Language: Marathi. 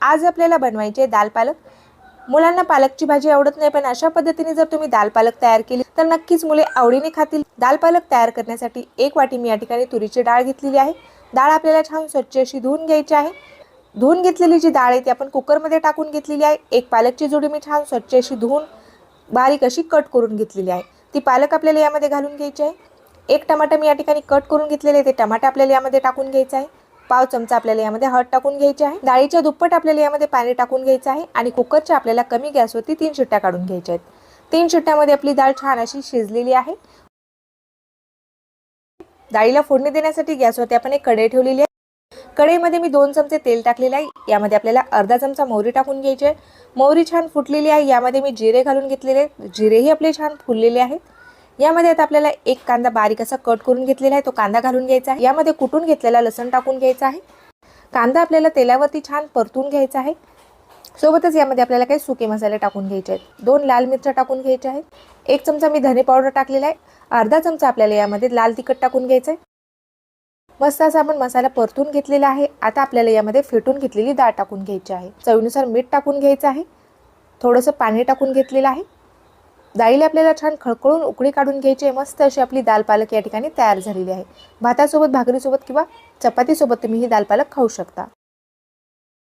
आज आपल्याला बनवायचे दाल पालक. मुलांना पालकची भाजी आवडत नाही पण अशा पद्धतीने जर तुम्ही दाल पालक तयार केली तर नक्कीच मुले आवडीने खातील. दाल पालक तयार करण्यासाठी एक वाटी मी या ठिकाणी तुरीची डाळ घेतलेली आहे. डाळ आपल्याला छान स्वच्छ अशी धुवून घ्यायची आहे. धुवून घेतलेली जी डाळ आहे ती आपण कुकरमध्ये टाकून घेतलेली आहे. एक पालकची जोडी मी छान स्वच्छ अशी धुवून बारीक अशी कट करून घेतलेली आहे. ती पालक आपल्याला यामध्ये घालून घ्यायची आहे. एक टमाटा मी या ठिकाणी कट करून घेतलेले आहे. ते टमाटा आपल्याला यामध्ये टाकून घ्यायचं आहे. पाव चमचा आपल्याला यामध्ये हळद टाकून घ्यायची आहे. डाळीच्या दुप्पट आपल्याला यामध्ये पाणी टाकून घ्यायचं आहे आणि कुकरच्या आपल्याला कमी गॅसवरती तीन शिट्ट्या काढून घ्यायच्या आहेत. तीन शिट्ट्यामध्ये आपली डाळ छान अशी शिजलेली आहे. डाळीला फोडणी देण्यासाठी गॅसवरती आपण एक कढई ठेवलेली आहे. कढईमध्ये मी दोन चमचे तेल टाकलेले आहे. यामध्ये आपल्याला अर्धा चमचा मोहरी टाकून घ्यायची आहे. मोहरी छान फुटलेली आहे. यामध्ये मी जिरे घालून घेतलेले आहेत. जिरेही आपले छान फुललेले आहेत. यामध्ये आता आपल्याला एक कांदा बारीक असा कट करून घेतलेला आहे. तो कांदा घालून घ्यायचा आहे. यामध्ये कुटून घेतलेला लसण टाकून घ्यायचा आहे. कांदा आपल्याला तेलावरती छान परतून घ्यायचा आहे. सोबतच यामध्ये आपल्याला काही सुके मसाले टाकून घ्यायचे आहेत. दोन लाल मिरच्या टाकून घ्यायच्या आहेत. एक चमचा मी धने पावडर टाकलेला आहे. अर्धा चमचा आपल्याला यामध्ये लाल तिखट टाकून घ्यायचं आहे. मस्त असा आपण मसाला परतून घेतलेला आहे. आता आपल्याला यामध्ये फेटून घेतलेली डाळ टाकून घ्यायची आहे. चवीनुसार मीठ टाकून घ्यायचं आहे. थोडंसं पाणी टाकून घेतलेलं आहे. डाळीला आपल्याला छान खळखळून उकळी काढून घ्यायची आहे मस्त अशी आपली दाल पालक या ठिकाणी तयार झालेली आहे. भातासोबत भाकरीसोबत किंवा चपातीसोबत तुम्ही ही दाल पालक खाऊ शकता.